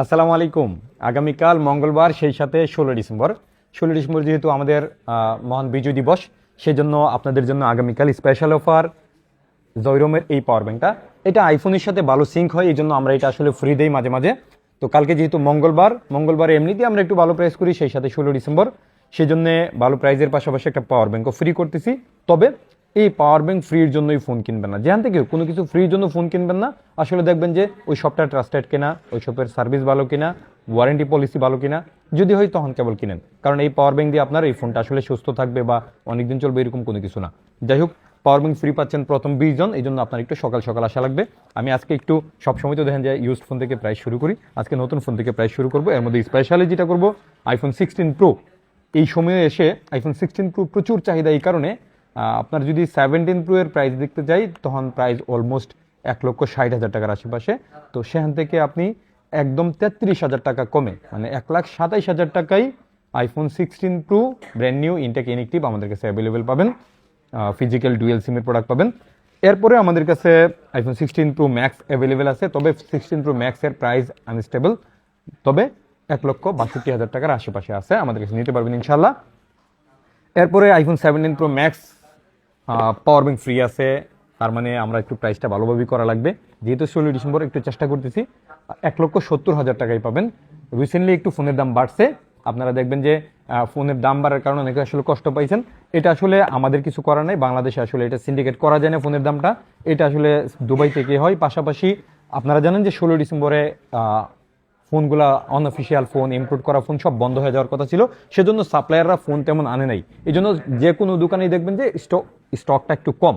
আসসালামু আলাইকুম। আগামীকাল মঙ্গলবার, সেই সাথে ষোলো ডিসেম্বর। ষোলো ডিসেম্বর যেহেতু আমাদের মহান বিজয় দিবস, সেজন্য আপনাদের জন্য আগামীকাল স্পেশাল অফার জয়রমের এই পাওয়ার ব্যাংকটা এটা আইফোনের সাথে ভালো সিঙ্ক হয় এই জন্য আমরা এটা আসলে ফ্রি দেই মাঝে মাঝে। তো কালকে যেহেতু মঙ্গলবার মঙ্গলবার এমনিতেই আমরা একটু ভালো প্রাইস করি, সেই সাথে ষোলো ডিসেম্বর। সেই জন্য ভালো প্রাইজের পাশাপাশি একটা পাওয়ার ব্যাংকও ফ্রি করতেছি। তবে এই পাওয়ার ব্যাংক ফ্রির জন্যই ফোন কিনবেন না। যেখান থেকে কোনো কিছু ফ্রির জন্য ফোন কিনবেন না, আসলে দেখবেন যে ওই শপটা ট্রাস্টেড কিনা, ওই শপের সার্ভিস ভালো কিনা ওয়ারেন্টি পলিসি ভালো কিনা, যদি হয় তখন কেবল কিনেন। কারণ এই পাওয়ার ব্যাংক দিয়ে আপনার এই ফোনটা আসলে সুস্থ থাকবে বা অনেকদিন চলবে এরকম কোনো কিছু না। যাই হোক পাওয়ার ব্যাংক ফ্রি পাচ্ছেন প্রথম বিশ জন, এই জন্য আপনার একটু সকাল সকাল আসা লাগবে। আমি আজকে একটু সবসময় তো দেখেন যে ইউজ ফোন থেকে প্রাইস শুরু করি। আজকে নতুন ফোন থেকে প্রাইস শুরু করব। এর মধ্যে স্পেশালি যেটা করব আইফোন সিক্সটিন প্রো এই সময়ে এসে আইফোন সিক্সটিন প্রো প্রচুর চাহিদা এই কারণে। আপনার যদি সেভেন্টিন প্রো এর প্রাইস দেখতে যাই, তখন প্রাইস অলমোস্ট এক লক্ষ ষাট হাজার টাকার আশেপাশে। তো সেখান থেকে আপনি একদম তেত্রিশ হাজার টাকা কমে মানে এক লাখ সাতাইশ হাজার টাকাই iPhone sixteen pro brand new intact inactive আমাদের কাছে অ্যাভেলেবেল পাবেন। ফিজিক্যাল ডুয়েল সিমের প্রোডাক্ট পাবেন। এরপরে আমাদের কাছে iPhone sixteen pro max available আছে, তবে সিক্সটিন প্রো ম্যাক্সের প্রাইস আনস্টেবল তবে এক লক্ষ বাষট্টি হাজার টাকার আশেপাশে আছে, আমাদের কাছে নিতে পারবেন ইনশাল্লাহ এরপরে iPhone seventeen pro max power bank free আছে, তার মানে আমরা একটু প্রাইসটা ভালোভাবেই করা লাগবে। যেহেতু ষোলোই ডিসেম্বর একটু চেষ্টা করতেছি এক লক্ষ সত্তর হাজার টাকাই পাবেন। রিসেন্টলি একটু ফোনের দাম বাড়ছে। আপনারা দেখবেন যে ফোনের দাম বাড়ার কারণে অনেকে আসলে কষ্ট পাইছেন। এটা আসলে আমাদের কিছু করার নাই। বাংলাদেশে আসলে এটা সিন্ডিকেট করা যায় না ফোনের দামটা। এটা আসলে দুবাই থেকে হয়। পাশাপাশি আপনারা জানেন যে ষোলো ডিসেম্বরে ফোনগুলা অনঅফিসিয়াল ফোন ইনক্লুড করা ফোন সব বন্ধ হয়ে যাওয়ার কথা ছিল। সেজন্য সাপ্লায়াররা ফোন তেমন আনে নাই। এই জন্য যে কোনো দোকানেই দেখবেন যে স্টক স্টকটা একটু কম।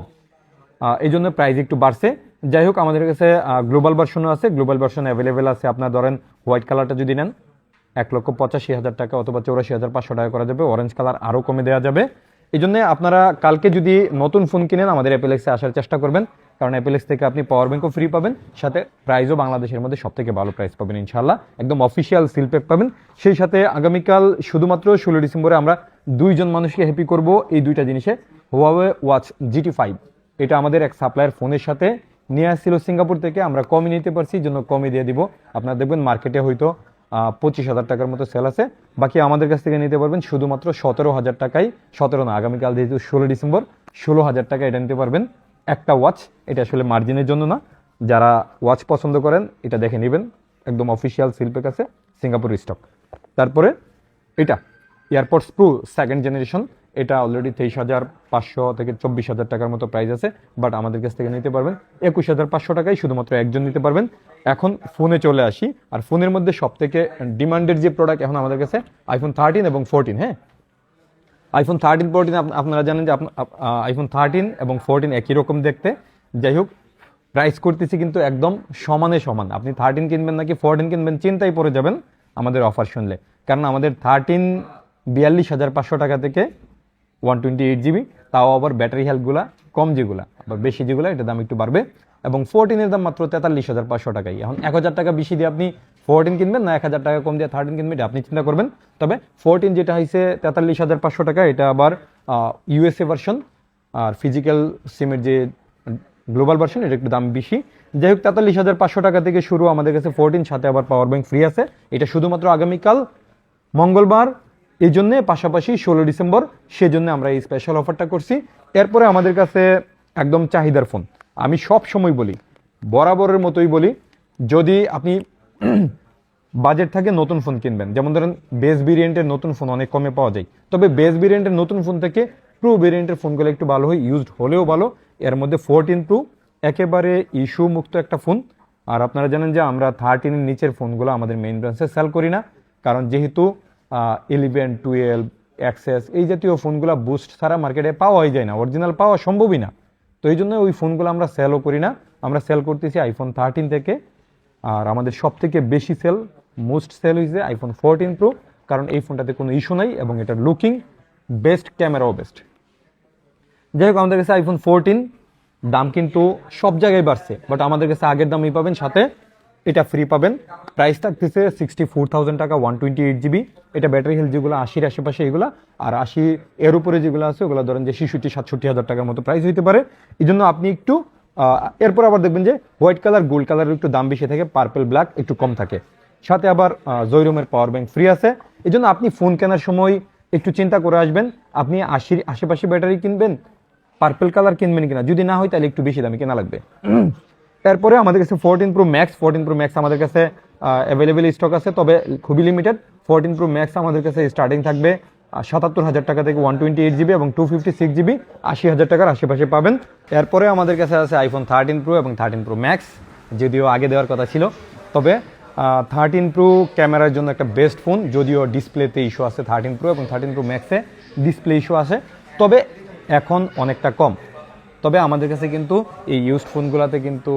এই জন্য প্রাইস একটু বাড়ছে। যাই হোক, আমাদের কাছে গ্লোবাল ভার্সনও আছে। গ্লোবাল ভার্সন অ্যাভেলেবেল আছে। আপনার ধরেন হোয়াইট কালারটা যদি নেন, এক লক্ষ পঁচাশি হাজার টাকা অথবা চৌরাশি হাজার পাঁচশো টাকা করা যাবে। অরেঞ্জ কালার আরও কমে দেওয়া যাবে। এই আপনারা কালকে যদি নতুন ফোন কিনেন, আমাদের অ্যাপেলেক্সে আসার চেষ্টা করবেন। কারণ অ্যাপেলেক্স থেকে আপনি পাওয়ার ব্যাঙ্কও ফ্রি পাবেন। সাথে প্রাইজও বাংলাদেশের মধ্যে সব থেকে ভালো প্রাইস পাবেন ইনশাল্লাহ একদম অফিসিয়াল সিলপ্যাক পাবেন। সেই সাথে আগামীকাল শুধুমাত্র ষোলো ডিসেম্বরে আমরা দুইজন মানুষকে হ্যাপি করব এই দুইটা জিনিসে। হোয়াওয়ে ওয়াচ জিটি ফাইভ এটা আমাদের এক সাপ্লায়ার ফোনের সাথে। নিয়ে আসছিল সিঙ্গাপুর থেকে, আমরা কমই নিতে পারছি জন্য কমই দিয়ে দিব। আপনারা দেখবেন মার্কেটে হয়তো পঁচিশ হাজার টাকার মতো সেল আছে। বাকি আমাদের কাছ থেকে নিতে পারবেন শুধুমাত্র সতেরো হাজার টাকায়। সতেরো না, আগামীকাল যেহেতু ষোলো ডিসেম্বর, ষোলো হাজার টাকা এটা নিতে পারবেন। একটা ওয়াচ এটা আসলে মার্জিনের জন্য না। যারা ওয়াচ পছন্দ করেন, এটা দেখে নেবেন। একদম অফিসিয়াল শিল্পের কাছে সিঙ্গাপুর স্টক তারপরে এটা এয়ারপোর্টস প্রো সেকেন্ড জেনারেশন এটা অলরেডি তেইশ হাজার পাঁচশো থেকে চব্বিশ হাজার টাকার মতো প্রাইস আছে বাট আমাদের কাছ থেকে নিতে পারবেন। একুশ হাজার পাঁচশো টাকায় শুধুমাত্র একজন নিতে পারবেন। এখন ফোনে চলে আসি, আর ফোনের মধ্যে সব থেকে ডিমান্ডের যে প্রোডাক্ট এখন আমাদের কাছে আইফোন থার্টিন এবং ফোরটিন হ্যাঁ? আইফোন থার্টিন ফোরটিন আপনারা জানেন যে আইফোন থার্টিন এবং ফোরটিন একই রকম দেখতে। যাই হোক প্রাইস করতেছি কিন্তু একদম সমানে সমান। আপনি থার্টিন কিনবেন নাকি ফোরটিন কিনবেন, চিন্তায় পড়ে যাবেন আমাদের অফার শুনলে। কারণ আমাদের থার্টিন বিয়াল্লিশ হাজার পাঁচশো টাকা থেকে ওয়ান টোয়েন্টি এইট জিবি তাও আবার ব্যাটারি হেলথগুলা কম যেগুলা, আবার বেশি যেগুলো, এটা দাম একটু বাড়বে। এবং ফোরটিনের দাম মাত্র তেতাল্লিশ হাজার পাঁচশো টাকাই। এখন এক হাজার টাকা বেশি দিয়ে আপনি ফোরটিন কিনবেন না এক হাজার টাকা কম দিয়ে থার্টিন কিনবেন আপনি চিন্তা করবেন। তবে ফোরটিন যেটা হয়েছে তেতাল্লিশ হাজার পাঁচশো টাকা, এটা আবার ইউএসএ ভার্সন আর ফিজিক্যাল সিমের যে গ্লোবাল ভার্সন এটা একটু দাম বেশি। যাই হোক, তেতাল্লিশ হাজার পাঁচশো টাকা থেকে শুরু আমাদের কাছে ফোরটিন সাথে আবার পাওয়ার ব্যাংক ফ্রি আছে। এটা শুধুমাত্র আগামীকাল, মঙ্গলবার, এই জন্যে পাশাপাশি ষোলো ডিসেম্বর সেই সেজন্য আমরা এই স্পেশাল অফারটা করছি। এরপরে আমাদের কাছে একদম চাহিদার ফোন আমি সব সময় বলি, বরাবরের মতোই বলি, যদি আপনি বাজেট থাকে নতুন ফোন কিনবেন। যেমন ধরেন বেস ভেরিয়েন্টের নতুন ফোন অনেক কমে পাওয়া যায়। তবে বেস ভেরিয়েন্টের নতুন ফোন থেকে প্রো ভেরিয়েন্টের ফোনগুলো একটু ভালো হয় ইউজড হলেও ভালো। এর মধ্যে ফোরটিন প্রো একেবারে ইস্যু মুক্ত একটা ফোন আর আপনারা জানেন যে আমরা থার্টিনের নিচের ফোনগুলো আমাদের মেইন ব্রাঞ্চে সেল করি না। কারণ যেহেতু ইলেভেন টুয়েলভ অ্যাক্সেস এই জাতীয় ফোনগুলো বুস্ট ছাড়া মার্কেটে পাওয়াই যায় না অরিজিনাল পাওয়া সম্ভবই না। তো এই জন্য ওই ফোনগুলো আমরা সেলও করি না। আমরা সেল করতেছি আইফোন থার্টিন থেকে। আর আমাদের সব থেকে বেশি সেল মোস্ট সেল হয়েছে আইফোন ফোরটিন প্রো কারণ এই ফোনটাতে কোনো ইস্যু নাই এবং এটা লুকিং বেস্ট ক্যামেরাও বেস্ট যাই হোক, আমাদের কাছে আইফোন ফোরটিন দাম কিন্তু সব জায়গায় বাড়ছে বাট আমাদের কাছে আগের দামই পাবেন, সাথে এটা ফ্রি পাবেন। প্রাইস থাকতেছে সিক্সটি ফোর থাউজেন্ড টাকা ওয়ান টোয়েন্টি এইট জিবি এটা ব্যাটারি হেলথ যেগুলো, আশির আশেপাশে এগুলো, আর আশি এর উপরে যেগুলো আছে, ওগুলো ধরেন যে ছেষট্টি, সাতষট্টি হাজার টাকার মতো প্রাইস হইতে পারে। এই জন্য আপনি একটু এরপর আবার দেখবেন যে হোয়াইট কালার গোল্ড কালারের একটু দাম বেশি থাকে পার্পল ব্ল্যাক একটু কম থাকে। সাথে আবার জৈরমের পাওয়ার ব্যাংক ফ্রি আছে। এই আপনি ফোন কেনার সময় একটু চিন্তা করে আসবেন, আপনি আশির আশেপাশে ব্যাটারি কিনবেন পার্পল কালার কিনবেন কিনা। যদি না হয় তাহলে একটু বেশি দামি কেনা লাগবে। তারপরে আমাদের কাছে fourteen pro max fourteen pro max আমাদের কাছে অ্যাভেলেবেল স্টক আছে, তবে খুবই লিমিটেড ফোরটিন প্রো ম্যাক্স আমাদের কাছে স্টার্টিং থাকবে সাতাত্তর হাজার টাকা থেকে ওয়ান টোয়েন্টি এইট জিবি এবং টু ফিফটি সিক্স জিবি আশি হাজার টাকার আশেপাশে পাবেন। এরপরে আমাদের কাছে আছে আইফোন থার্টিন প্রো এবং থার্টিন প্রো ম্যাক্স যদিও আগে দেওয়ার কথা ছিল। তবে থার্টিন প্রো ক্যামেরার জন্য একটা বেস্ট ফোন যদিও ডিসপ্লেতে ইস্যু আছে থার্টিন প্রো এবং থার্টিন প্রো ম্যাক্সে ডিসপ্লে ইস্যু আছে। তবে এখন অনেকটা কম। তবে আমাদের কাছে কিন্তু এই ইউজড ফোনগুলোতে কিন্তু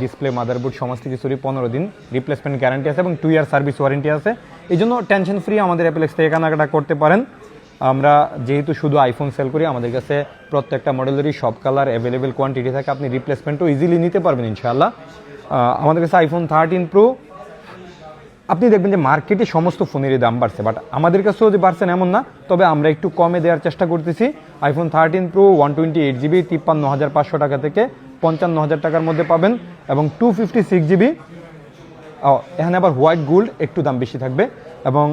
ডিসপ্লে মাদারবোর্ড সমস্ত কিছুরই পনেরো দিন। রিপ্লেসমেন্ট গ্যারান্টি আছে এবং টু ইয়ার সার্ভিস ওয়ারেন্টি আছে। এই জন্য টেনশন ফ্রি আমাদের অ্যাপেলেক্স থেকে কেনাকাটা করতে পারেন। আমরা যেহেতু শুধু আইফোন সেল করি, আমাদের কাছে প্রত্যেকটা মডেলেরই সব কালার অ্যাভেলেবেল কোয়ান্টিটি থাকে। আপনি রিপ্লেসমেন্টও ইজিলি নিতে পারবেন ইনশাআল্লাহ। আমাদের কাছে আইফোন থার্টিন প্রো আপনি দেখবেন যে মার্কেটে সমস্ত ফোনেরই দাম বাড়ছে বাট আমাদের কাছেও যে বাড়ছেন এমন না, তবে আমরা একটু কমে দেওয়ার চেষ্টা করতেছি। IPhone thirteen pro one twenty eight GB তিপ্পান্ন হাজার পাঁচশো টাকা থেকে পঞ্চান্ন হাজার টাকার মধ্যে পাবেন, এবং টু ফিফটি সিক্স জিবি এখানে আবার হোয়াইট গোল্ড একটু দাম বেশি থাকবে, এবং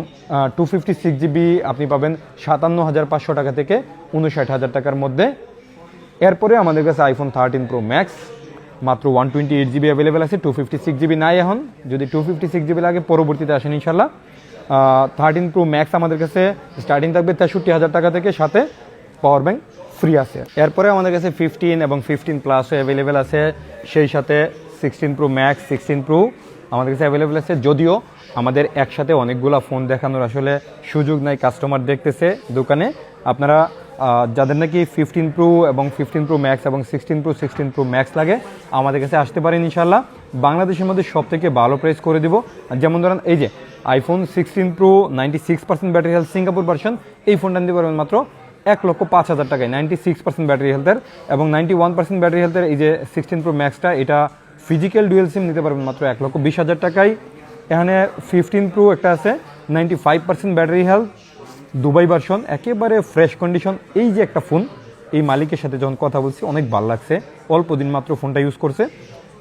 টু ফিফটি সিক্স জিবি আপনি পাবেন সাতান্ন হাজার পাঁচশো টাকা থেকে উনষাট হাজার টাকার মধ্যে। এরপরে আমাদের কাছে আইফোন থার্টিন প্রো ম্যাক্স মাত্র one twenty eight GB available আছে টু ফিফটি সিক্স জিবি নাই এখন। যদি টু ফিফটি সিক্স জিবি লাগে, পরবর্তীতে আসেন ইনশাল্লাহ থার্টিন প্রো ম্যাক্স আমাদের কাছে স্টার্টিং থাকবে তেষট্টি হাজার টাকা থেকে, সাথে পাওয়ার ব্যাংক ফ্রি আছে। এরপরে আমাদের কাছে ফিফটিন এবং ফিফটিন প্লাসও অ্যাভেলেবেল আছে, সেই সাথে sixteen pro max sixteen pro আমাদের কাছে অ্যাভেলেবেল আছে। যদিও আমাদের একসাথে অনেকগুলো ফোন দেখানোর আসলে সুযোগ নাই কাস্টমার দেখতেছে দোকানে। আপনারা যাদের নাকি ফিফটিন প্রো এবং ফিফটিন প্রো ম্যাক্স এবং sixteen pro sixteen pro max লাগে, আমাদের কাছে আসতে পারেন ইনশাল্লাহ বাংলাদেশের মধ্যে সব থেকে ভালো প্রাইস করে দেবো। যেমন ধরেন, এই যে iPhone sixteen pro ninety six percent battery health Singapore version এই ফোনটা নিতে পারবেন মাত্র এক লক্ষ পাঁচ হাজার টাকায় নাইনটি সিক্স পার্সেন্ট ব্যাটারি হেলথের এবং নাইনটি ওয়ান পার্সেন্ট ব্যাটারি হেলথের এই যে সিক্সটিন প্রো ম্যাক্সটা এটা ফিজিক্যাল ডুয়েল সিম নিতে পারবেন মাত্র এক লক্ষ বিশ হাজার টাকায়। এখানে ফিফটিন প্রো একটা আছে ninety five percent battery health Dubai version একেবারে ফ্রেশ কন্ডিশন এই যে একটা ফোন এই মালিকের সাথে যখন কথা বলছি, অনেক ভালো লাগছে। অল্প দিন মাত্র ফোনটা ইউজ করছে।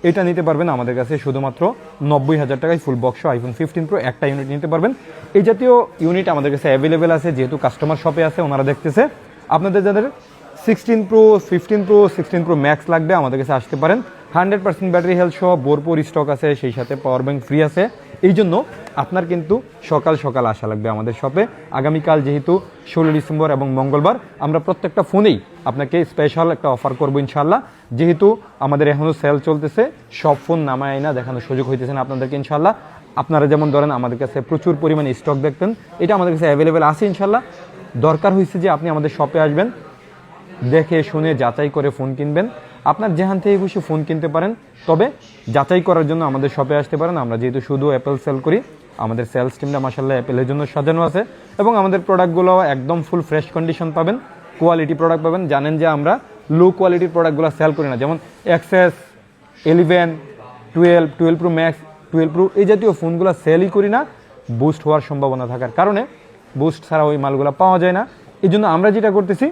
এটা নিতে পারবেন আমাদের কাছে শুধুমাত্র নব্বই হাজার টাকায় full box iPhone fifteen pro একটা ইউনিট নিতে পারবেন। এই জাতীয় ইউনিট আমাদের কাছে অ্যাভেলেবেল আছে, যেহেতু কাস্টমার শপে আছে, ওনারা দেখতেছে। আপনাদের যাদের sixteen pro fifteen pro sixteen pro max লাগবে, আমাদের কাছে আসতে পারেন। হান্ড্রেড পার্সেন্ট ব্যাটারি হেলথ সহ ভরপুর স্টক আছে, সেই সাথে পাওয়ার ব্যাংক ফ্রি আছে। এই জন্য আপনার কিন্তু সকাল সকাল আসা লাগবে আমাদের শপে আগামীকাল যেহেতু ষোলো ডিসেম্বর এবং মঙ্গলবার, আমরা প্রত্যেকটা ফোনেই আপনাকে স্পেশাল একটা অফার করব ইনশাল্লাহ যেহেতু আমাদের এখনও সেল চলতেছে, সব ফোন নামায় না, দেখানোর সুযোগ হইতেছে না আপনাদেরকে ইনশাল্লাহ আপনারা যেমন ধরেন আমাদের কাছে প্রচুর পরিমাণে স্টক দেখতেন, এটা আমাদের কাছে অ্যাভেলেবেল আছে ইনশাল্লাহ দরকার হয়েছে যে আপনি আমাদের শপে আসবেন দেখে শুনে যাচাই করে ফোন কিনবেন। আপনার যেখান থেকে খুশি ফোন কিনতে পারেন। তবে যাচাই করার জন্য আমাদের শপে আসতে পারেন। আমরা যেহেতু শুধু অ্যাপেল সেল করি, আমাদের সেলস টিমটা মাসাল্লাহ অ্যাপেলের জন্য সাজানো আছে এবং আমাদের প্রোডাক্টগুলো একদম ফুল ফ্রেশ কন্ডিশন পাবেন কোয়ালিটি প্রোডাক্ট পাবেন। জানেন যে আমরা লো কোয়ালিটির প্রোডাক্টগুলো সেল করি না। যেমন XS eleven twelve twelve pro max twelve pro এই জাতীয় ফোনগুলো সেলই করি না। বুস্ট হওয়ার সম্ভাবনা থাকার কারণে বুস্ট ছাড়া ওই মালগুলো পাওয়া যায় না। এই জন্য আমরা যেটা করতেছি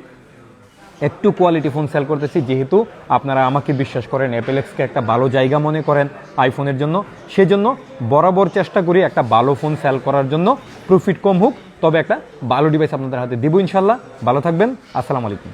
একটু কোয়ালিটি ফোন সেল করতেছি, যেহেতু আপনারা আমাকে বিশ্বাস করেন অ্যাপেলেক্সকে একটা ভালো জায়গা মনে করেন আইফোনের জন্য। সেজন্য বরাবর চেষ্টা করি একটা ভালো ফোন সেল করার জন্য। প্রফিট কম হোক, তবে একটা ভালো ডিভাইস আপনাদের হাতে দেবো ইনশাল্লাহ ভালো থাকবেন, আসসালামু আলাইকুম।